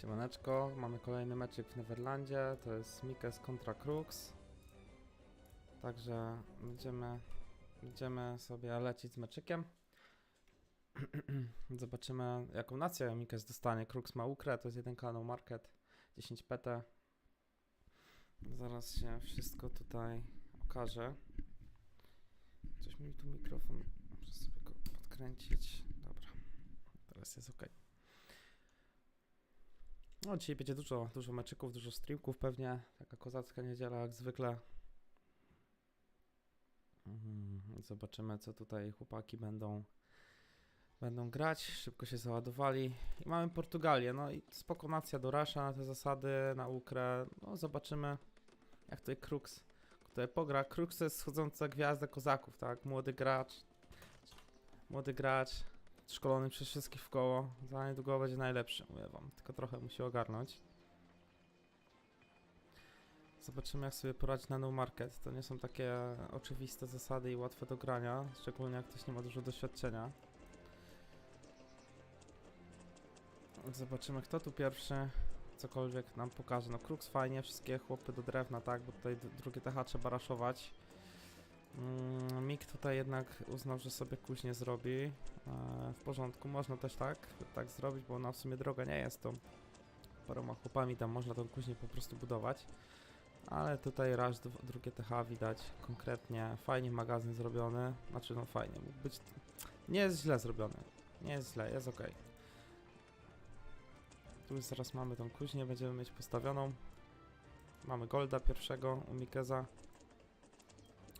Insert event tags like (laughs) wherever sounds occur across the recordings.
Siemaneczko, mamy kolejny meczyk w Neverlandzie, to jest Mikes kontra Crux. Także będziemy, będziemy sobie lecieć z meczykiem. (clears throat) Zobaczymy jaką nację Mikes dostanie. Crux ma ukrę, to jest jeden kanał Market, 10 PT. Zaraz się wszystko tutaj okaże. Coś mi tu mikrofon, muszę sobie go podkręcić. Dobra, teraz jest ok. No, dzisiaj będzie dużo, dużo meczyków, dużo streamków pewnie. Taka kozacka niedziela jak zwykle. Mhm, Zobaczymy, co tutaj chłopaki będą, będą grać. Szybko się załadowali. I mamy Portugalię. No i spoko nacja do Rasha na te zasady, na Ukrę. No zobaczymy, jak tutaj Crux tutaj pogra. Crux to jest schodząca gwiazda kozaków, tak? Młody gracz. Młody gracz szkolony przez wszystkich w koło. Za niedługo będzie najlepszy, mówię wam. Tylko trochę musi ogarnąć. Zobaczymy jak sobie poradzi na no market. To nie są takie oczywiste zasady i łatwe do grania, szczególnie jak ktoś nie ma dużo doświadczenia. Zobaczymy kto tu pierwszy cokolwiek nam pokaże. No Krux fajnie, wszystkie chłopy do drewna, tak, bo tutaj drugie TH trzeba raszować. Mm, Mik tutaj jednak uznał, że sobie kuźnię zrobi. E, w porządku, można też tak, tak zrobić, bo ona w sumie droga nie jest to. Paroma chłopami tam można tą kuźnię po prostu budować. Ale tutaj raz drugie TH widać konkretnie. Fajnie magazyn zrobiony. Znaczy no fajnie, mógł być... Nie jest źle zrobiony. Nie jest źle, jest ok. Tu już zaraz mamy tą kuźnię, będziemy mieć postawioną. Mamy Golda pierwszego u Mikeza.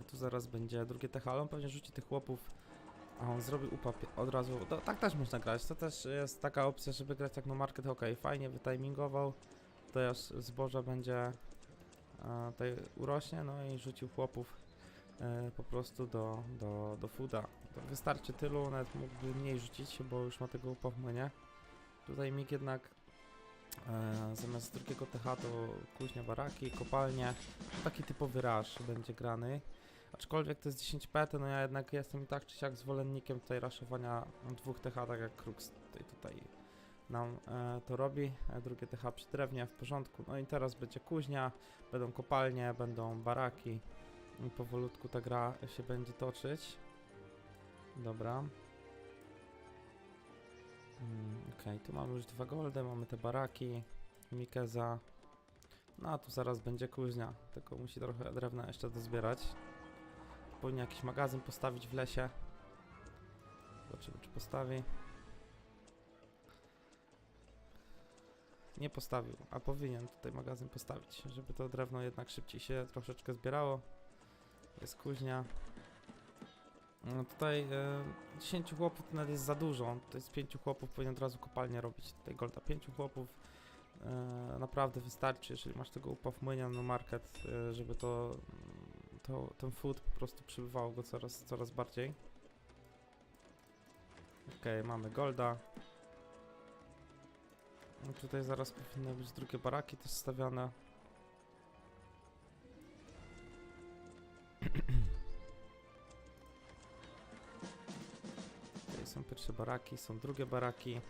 A tu zaraz będzie drugie TH, ale on pewnie rzuci tych chłopów, a on zrobi upap od razu. Tak też można grać, to też jest taka opcja, żeby grać jak no market, ok, fajnie wytimingował, to aż zboża będzie e, tutaj urośnie, no i rzucił chłopów e, po prostu do, do, do fooda. To wystarczy tylu, nawet mógłby mniej rzucić, bo już ma tego upa w. Tutaj mig jednak e, zamiast drugiego TH to kuźnia baraki, kopalnie, taki typowy rush będzie grany. Aczkolwiek to jest 10 PT, no ja jednak jestem tak czy siak zwolennikiem tutaj raszowania dwóch TH, tak jak Krux tutaj, tutaj nam e, to robi. E, drugie TH przy drewnie w porządku. No i teraz będzie kuźnia, będą kopalnie, będą baraki. I powolutku ta gra się będzie toczyć. Dobra. Mm, Okej, tu mamy już dwa goldy, mamy te baraki, Mikeza. No a tu zaraz będzie kuźnia, tylko musi trochę drewna jeszcze dozbierać. Powinien jakiś magazyn postawić w lesie. Zobaczymy, czy postawi. Nie postawił, a powinien tutaj magazyn postawić, żeby to drewno jednak szybciej się troszeczkę zbierało. Jest kuźnia. No tutaj e, 10 chłopów to nawet jest za dużo. To jest 5 chłopów, powinien od razu kopalnię robić. Tutaj Golda 5 chłopów. E, naprawdę wystarczy, jeżeli masz tego upa w młynie no market, e, żeby to, to ten food po prostu przybywało go coraz, coraz bardziej. Okej, mamy Golda. No tutaj zaraz powinny być drugie baraki też stawiane. (clears throat) Tutaj są pierwsze baraki, są drugie baraki.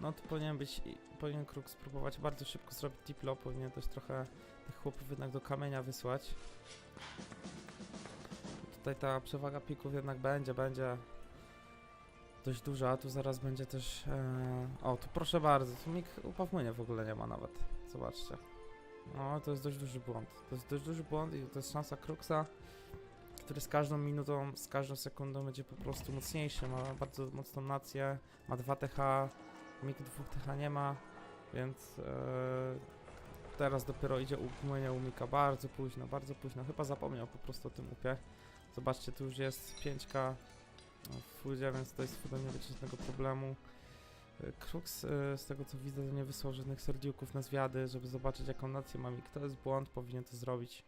No to powinien być, powinien Kruk spróbować bardzo szybko zrobić diplo, powinien też trochę tych chłopów jednak do kamienia wysłać. Tutaj ta przewaga pików jednak będzie, będzie dość duża, a tu zaraz będzie też, e... o tu proszę bardzo, tu nikt upa w młynie w ogóle nie ma nawet, zobaczcie. No to jest dość duży błąd, to jest dość duży błąd i to jest szansa Kruxa, który z każdą minutą, z każdą sekundą będzie po prostu mocniejszy, ma bardzo mocną nację, ma 2 TH, Mik dwóch TH nie ma, więc e, teraz dopiero idzie upłynie u Mika bardzo późno, bardzo późno. Chyba zapomniał po prostu o tym upie. Zobaczcie, tu już jest 5K w foodzie, więc to jest foodem nie będzie żadnego problemu. E, Krux, e, z tego co widzę, nie wysłał żadnych serdiuków na zwiady, żeby zobaczyć jaką nację ma Mik. To jest błąd, powinien to zrobić,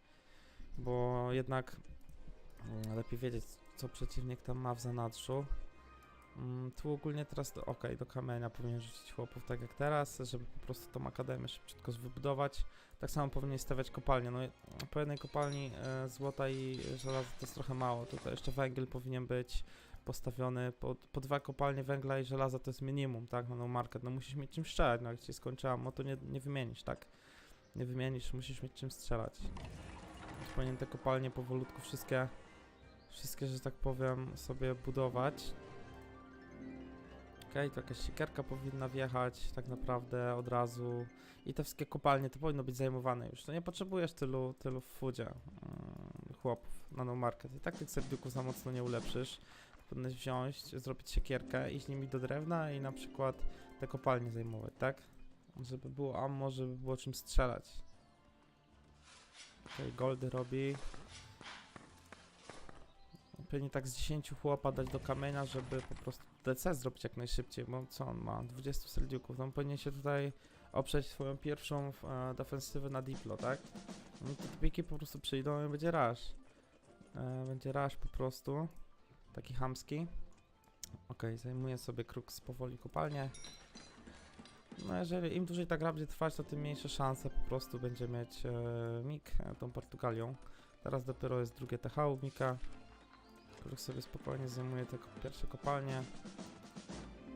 bo jednak mm, lepiej wiedzieć, co przeciwnik tam ma w zanadrzu. Mm, tu ogólnie teraz to ok, do kamienia powinien rzucić chłopów tak jak teraz, żeby po prostu tą akademię szybciutko wybudować. Tak samo powinien stawiać kopalnię. No po jednej kopalni e, złota i żelaza to jest trochę mało. Tutaj jeszcze węgiel powinien być. postawiony, po, po dwa kopalnie węgla i żelaza to jest minimum, tak, na no market, no musisz mieć czym strzelać, no jak ci skończy ammo, to nie, nie wymienisz, tak, nie wymienisz, musisz mieć czym strzelać. Powinien te kopalnie powolutku wszystkie, wszystkie, że tak powiem, sobie budować. To jakaś siekierka powinna wjechać tak naprawdę od razu. I te wszystkie kopalnie to powinno być zajmowane już. To nie potrzebujesz tylu, tylu w foodzie mm, chłopów na no market. I tak tych serduków za mocno nie ulepszysz. Powinieneś wziąć, zrobić siekierkę, iść nimi do drewna i na przykład te kopalnie zajmować, tak? Żeby było ammo, żeby było czym strzelać. Okej, goldy robi. Pewnie tak z 10 chłopa dać do kamienia, żeby po prostu DC zrobić jak najszybciej, bo co on ma? 20 serduków, no on powinien się tutaj oprzeć swoją pierwszą e, defensywę na Diplo, tak? No te piki po prostu przyjdą i będzie rush. E, będzie rush po prostu. Taki hamski. Okej, zajmuję sobie Krux powoli kopalnię. No jeżeli im dłużej ta gra będzie trwać, to tym mniejsze szanse po prostu będzie mieć e, Mik e, tą Portugalią. Teraz dopiero jest drugie TH u Mika. Krux sobie spokojnie zajmuje te pierwsze kopalnie.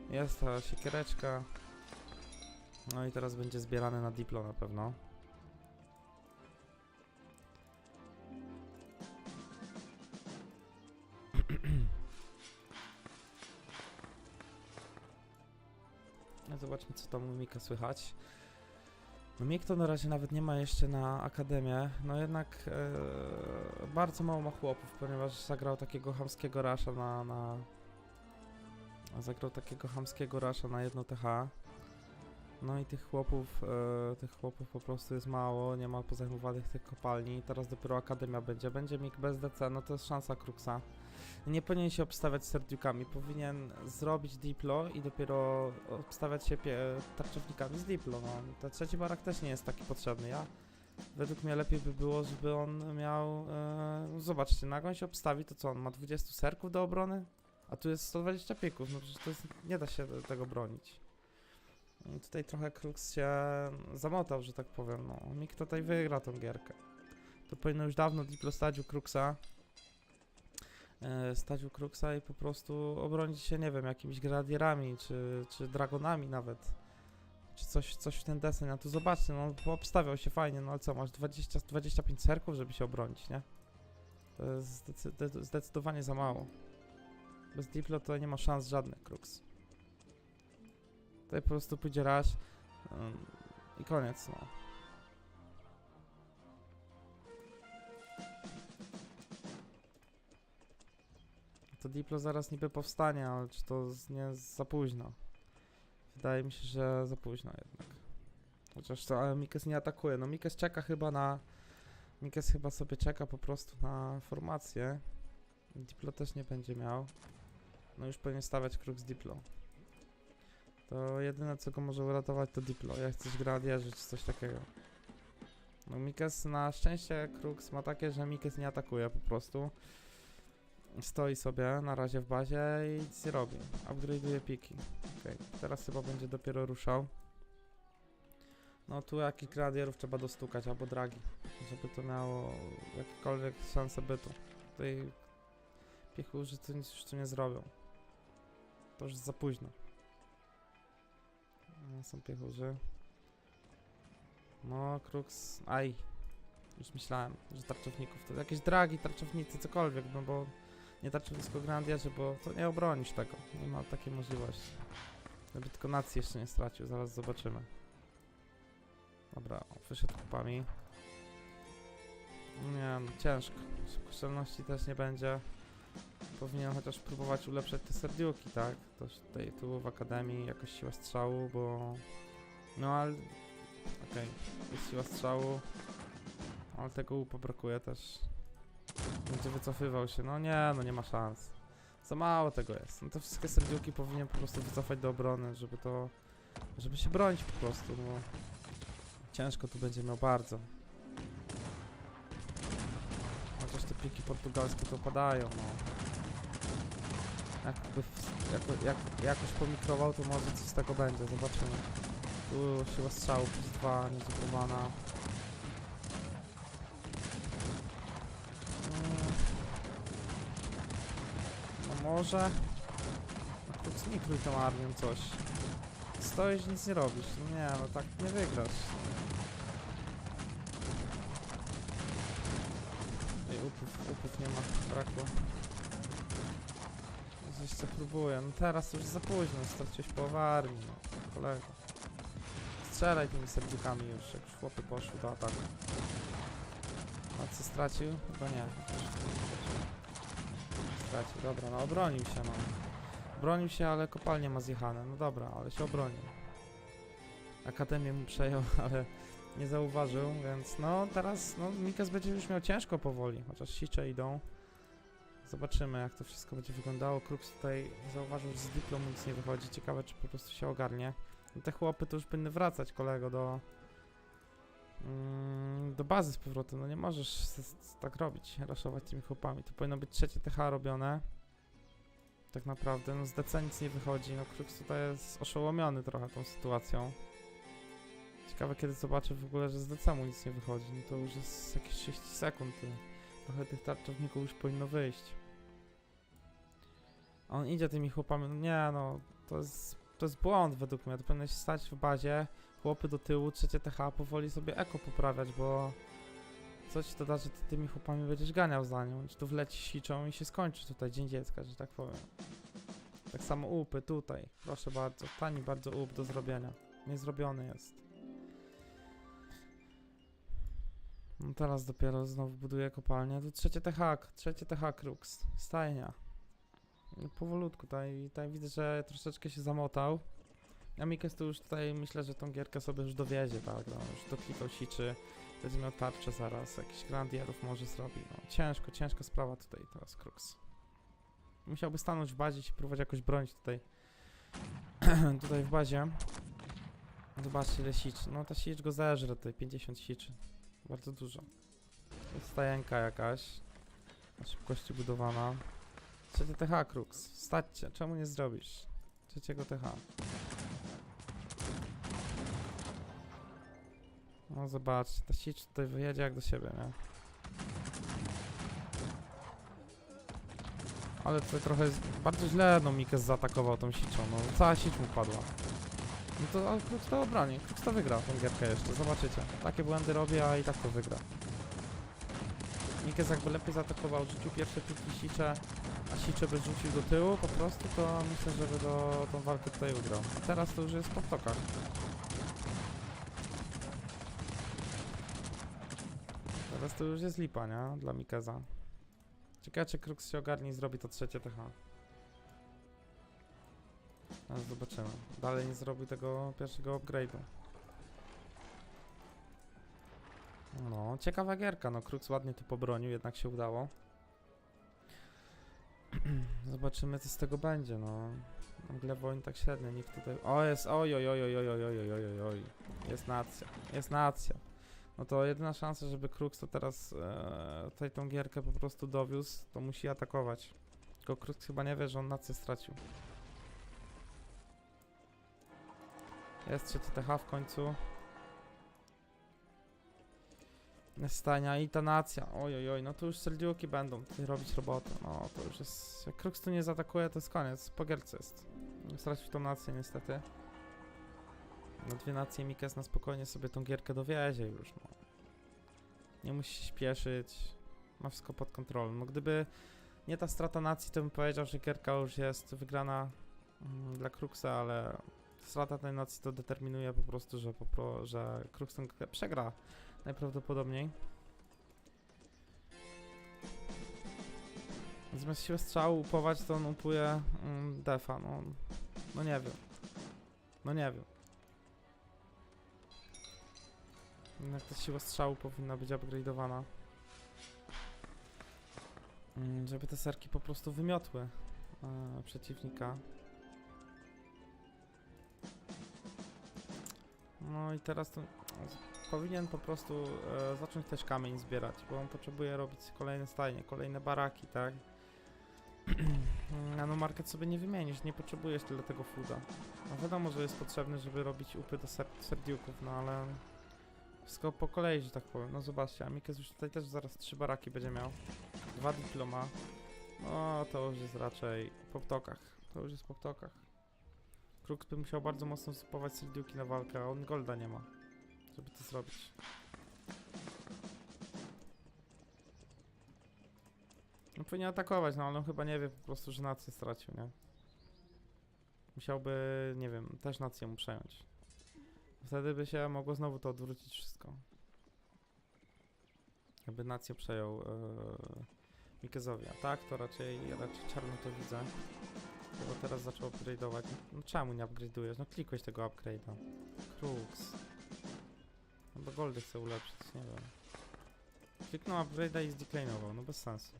Jest ta siekiereczka. No i teraz będzie zbierane na Diplo na pewno. (clears throat) No Zobaczmy co tam u Mika słychać. No Mik to na razie nawet nie ma jeszcze na akademię, no jednak e, bardzo mało ma chłopów, ponieważ zagrał takiego hamskiego rasza na, na zagrał takiego hamskiego rasza na jedno TH. No i tych chłopów, e, tych chłopów po prostu jest mało, nie ma pozajmowanych tych kopalni. Teraz dopiero akademia będzie. Będzie Mik bez DC, no to jest szansa Kruxa. Nie powinien się obstawiać serdiukami, powinien zrobić Diplo i dopiero obstawiać się tarczownikami z Diplo. No. Ten trzeci barak też nie jest taki potrzebny. Ja, według mnie lepiej by było, żeby on miał... E, zobaczcie, nagoń się obstawi, to co on ma 20 serków do obrony? A tu jest 120 pieków, no przecież to jest, nie da się tego bronić. Tutaj trochę Krux się zamotał, że tak powiem. No, Mik tutaj wygra tą gierkę. To powinno już dawno Diplo stadził Kruxa. E, stadził Kruxa i po prostu obronić się, nie wiem, jakimiś gradierami, czy, czy dragonami nawet. Czy coś, coś w ten deseń. A tu zobaczcie, no obstawiał się fajnie, no ale co, masz 20, 25 serków, żeby się obronić, nie? To jest zdecy- zdecydowanie za mało. Bez Diplo to nie ma szans żadnych Krux. Tutaj po prostu pójdzie raz ym, i koniec, no. To Diplo zaraz niby powstanie, ale czy to nie za późno? Wydaje mi się, że za późno jednak. Chociaż to, ale Mikes nie atakuje. No Mikes czeka chyba na... Mikes chyba sobie czeka po prostu na formację. Diplo też nie będzie miał. No już powinien stawiać kruk z Diplo. To jedyne co go może uratować to Diplo. Jak coś gradierzy czy coś takiego. No Mikes na szczęście Krux ma takie, że Mikes nie atakuje po prostu. Stoi sobie na razie w bazie i nic nie robi. Upgrade'uje piki. Okej, teraz chyba będzie dopiero ruszał. No tu jakich gradierów trzeba dostukać, albo dragi, żeby to miało jakiekolwiek szanse bytu. Tutaj piechurzy to nic już tu nie zrobią. To już za późno. No, są piechurzy. No, Krux. Aj. Już myślałem, że tarczowników to jakieś dragi, tarczownicy, cokolwiek, no bo nie tarczownicko grandiarzy, bo to nie obronisz tego. Nie ma takiej możliwości. Żeby tylko nacji jeszcze nie stracił, zaraz zobaczymy. Dobra, wyszedł kupami. Nie, no ciężko. Szybkostrzelności też nie będzie. Powinien chociaż próbować ulepszać te serdiuki, tak? To tutaj tu w akademii jakoś siła strzału, bo... No ale... Okej, jest siła strzału. Ale tego łupu brakuje też. Będzie wycofywał się. No nie, no nie ma szans. Za mało tego jest. No te wszystkie serdiuki powinien po prostu wycofać do obrony, żeby to... Żeby się bronić po prostu, no. Ciężko tu będzie miał bardzo. Chociaż te piki portugalskie to padają, no. Jakby w, jako, jak, jakoś pomikrował, to może coś z tego będzie, zobaczymy. Tu siła strzału plus dwa, niezubrowana. Mm. No Może... No kurczę, nie krój tą armią coś. Stoisz, nic nie robisz. No nie, no tak nie wygrasz. Jeszcze próbuję. No teraz już za późno, straciłeś połowę armii, no. Kolego. Strzelaj tymi serduchami już, jak już chłopy poszły do ataku. A co stracił? Chyba nie. Stracił, dobra, no obronił się, no. Bronił się, ale kopalnie ma zjechane. No dobra, ale się obronił. Akademię mu przejął, (laughs) ale nie zauważył, więc no teraz no, Mikas będzie już miał ciężko powoli, chociaż sicze idą. Zobaczymy jak to wszystko będzie wyglądało. Krux tutaj zauważył, że z dyplomu nic nie wychodzi. Ciekawe czy po prostu się ogarnie. No te chłopy to już powinny wracać kolego do mm, do bazy z powrotem. No nie możesz tak robić, raszować tymi chłopami. To powinno być trzecie TH robione. Tak naprawdę, no z DC nic nie wychodzi. No Krux tutaj jest oszołomiony trochę tą sytuacją. Ciekawe kiedy zobaczę w ogóle, że z DC mu nic nie wychodzi. No to już jest jakieś 30 sekund. Trochę tych tarczowników już powinno wyjść. On idzie tymi chłopami, no nie no, to jest, to jest błąd według mnie, to powinieneś stać w bazie, chłopy do tyłu, trzecie TH, powoli sobie eko poprawiać, bo co ci to da, że ty tymi chłopami będziesz ganiał za nią, ci tu wleci siczą i się skończy tutaj Dzień Dziecka, że tak powiem. Tak samo upy tutaj, proszę bardzo, tani bardzo up do zrobienia, niezrobiony jest. No teraz dopiero znowu buduję kopalnię. Tu trzecie TH, trzecie TH Krux. Stajnia. No powolutku, tutaj, tutaj widzę, że troszeczkę się zamotał. A Mikes tu już tutaj myślę, że tą gierkę sobie już dowiedzie, tak, no, już doklikał siczy, będzie miał tarczę zaraz, jakiś grandierów może zrobi, no. Ciężko, ciężka sprawa tutaj teraz Krux. Musiałby stanąć w bazie i próbować jakoś bronić tutaj. (clears throat) tutaj w bazie. Zobaczcie ile siczy. No ta sicz go zeżre tutaj, 50 siczy. Bardzo dużo. Jest stajenka jakaś. Na szybkości budowana. Trzecie TH, Krux. Staćcie, czemu nie zrobisz? Trzeciego TH. No zobaczcie, ta sieć tutaj wyjedzie jak do siebie, nie? Ale tutaj trochę jest bardzo źle, no Mikes zaatakował tą siecią, no cała sieć mu padła. No to ale Krux to obroni, Krux to wygra tą gierkę jeszcze, zobaczycie. Takie błędy robię, a i tak to wygra. Mikes jakby lepiej zaatakował, rzucił pierwsze piki sicze, sicze by rzucił do tyłu po prostu, to myślę, że by do, tą walkę tutaj ugrał. Teraz to już jest po tokach. Teraz to już jest lipa, nie? Dla Mikeza. Ciekawe, czy Krux się ogarnie i zrobi to trzecie TH. Teraz zobaczymy. Dalej nie zrobił tego pierwszego upgrade'u. No, ciekawa gierka. No, Krux ładnie tu pobronił, jednak się udało. (clears throat) Zobaczymy, co z tego będzie, no. Wojn tak średnio, nikt tutaj... O, jest, oj, oj, oj, oj, oj, oj, oj, oj, oj. Jest nacja, jest nacja. No to jedyna szansa, żeby Krux to teraz e, tutaj tą gierkę po prostu dowiózł, to musi atakować. Tylko Krux chyba nie wie, że on nację stracił. Jest trzeci TH w końcu. Stania i ta nacja. Oj, no to już serdiuki będą tutaj robić robotę. No to już jest... Jak Krux tu nie zaatakuje, to jest koniec. Po gierce jest. Stracił tą nację niestety. No dwie nacje Mikes na spokojnie sobie tą gierkę dowiezie już, no. Nie musi śpieszyć. Ma wszystko pod kontrolą. No gdyby nie ta strata nacji, to bym powiedział, że gierka już jest wygrana mm, dla Kruxa, ale strata tej nacji to determinuje po prostu, że, że Krux tę przegra najprawdopodobniej. Zamiast siłę strzału upować, to on upuje mm, defa, no, no nie wiem. No nie wiem. Jednak ta siła strzału powinna być upgrade'owana. Mm, Żeby te serki po prostu wymiotły e, przeciwnika. No i teraz to powinien po prostu e, zacząć też kamień zbierać, bo on potrzebuje robić kolejne stajnie, kolejne baraki, tak? (clears throat) Nanomarket sobie nie wymienisz, nie potrzebujesz tyle tego fooda. No wiadomo, że jest potrzebny, żeby robić upy do ser serdiuków, no ale wszystko po kolei, że tak powiem. No zobaczcie, Amikes już tutaj też zaraz trzy baraki będzie miał. Dwa dyploma. No, to już jest raczej po ptokach. To już jest po ptokach. Kruk by musiał bardzo mocno zupować Sildiuki na walkę, a on golda nie ma, żeby to zrobić. No powinien atakować, no ale on chyba nie wie po prostu, że nację stracił, nie? Musiałby, nie wiem, też nację mu przejąć. Wtedy by się mogło znowu to odwrócić wszystko. Jakby nację przejął yy, Mikezowi, a tak to raczej, raczej czarno to widzę. Bo teraz zaczął upgrade'ować. No czemu nie upgrade'ujesz? No klikłeś tego upgrade'a. Krux. Chyba goldy chcę ulepszyć, nie wiem. Kliknął upgrade'a i zdeclinował, no bez sensu.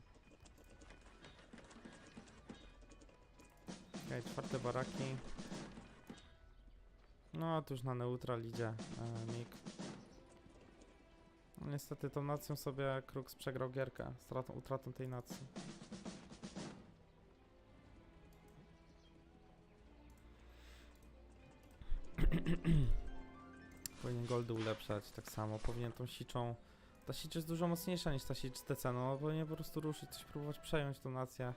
Okej, czwarte baraki. No, tu już na neutral idzie e, Mik. No, niestety tą nacją sobie Krux przegrał gierkę, stratą, utratą tej nacji. (clears throat) Powinien goldy ulepszać, tak samo. Powinien tą siczą... Ta sicz jest dużo mocniejsza niż ta sicz DC, no powinien po prostu ruszyć, coś próbować przejąć tą nację.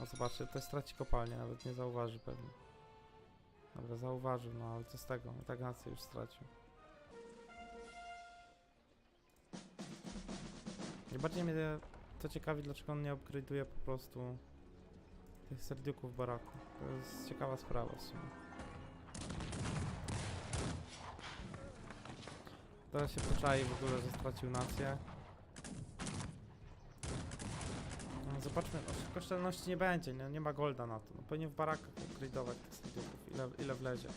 No zobaczcie, to straci kopalnię, nawet nie zauważy pewnie. Dobra, zauważył, no ale co z tego? I tak nację już stracił. Najbardziej mnie to ciekawi, dlaczego on nie upgrade'uje po prostu tych serdiuków w baraku. To jest ciekawa sprawa w sumie. Teraz się poczai w ogóle, że stracił nację. No, zobaczmy, no, kosztelności nie będzie, nie, nie ma golda na to. No, powinien w barakach upgrade'ować tych serdiuków, ile, ile wlezie.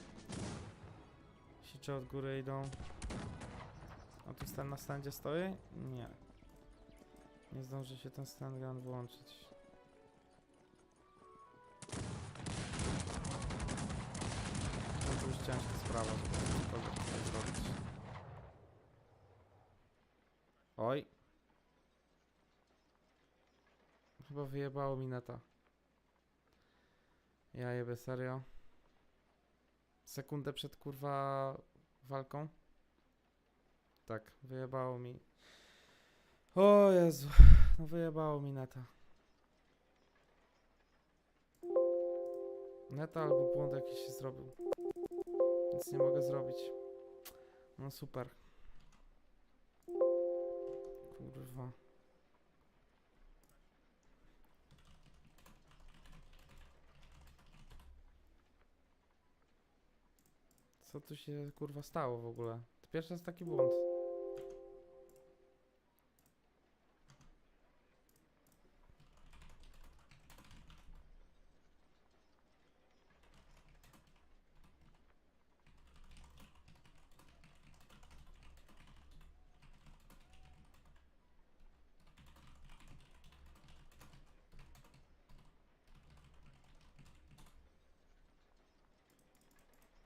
Sicze od góry idą. A tu stand na standzie stoi? Nie. Nie zdąży się ten stand gun włączyć. No to już ciężka sprawa, żeby cokolwiek zrobić. Oj. Chyba wyjebało mi neta. Ja jebie serio. Sekundę przed kurwa walką. Tak, wyjebało mi. O Jezu, no wyjebało mi neta. Neta albo błąd jakiś się zrobił. Nic nie mogę zrobić. No super. Kurwa. Co tu się kurwa stało w ogóle? To pierwszy raz taki błąd.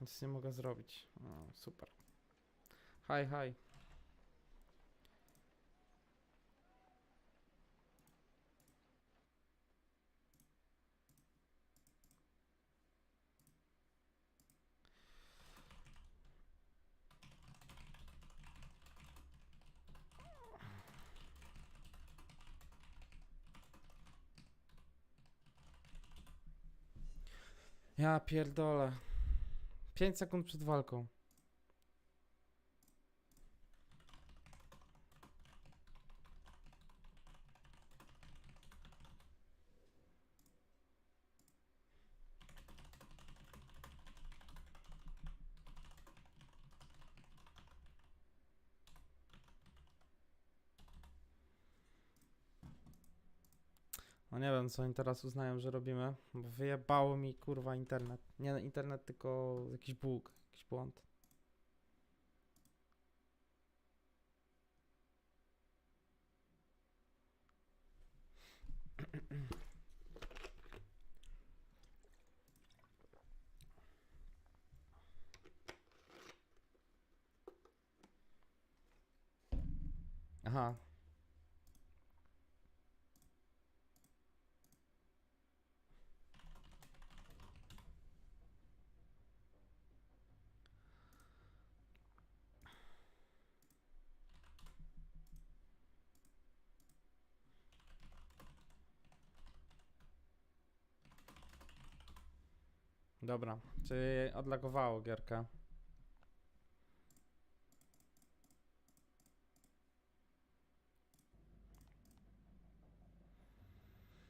Nic nie mogę zrobić. O, super. Hi, hi. Ja pierdolę. 5 sekund przed walką. No nie wiem, co oni teraz uznają, że robimy, bo wyjebało mi kurwa internet. Nie internet, tylko jakiś bóg, jakiś błąd. Dobra, czyli odlagowało gierkę.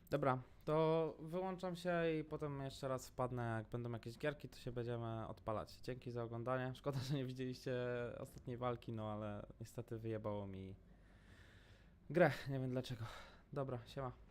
Dobra, to wyłączam się i potem jeszcze raz wpadnę, jak będą jakieś gierki, to się będziemy odpalać. Dzięki za oglądanie. Szkoda, że nie widzieliście ostatniej walki, no ale niestety wyjebało mi grę, nie wiem dlaczego. Dobra, siema.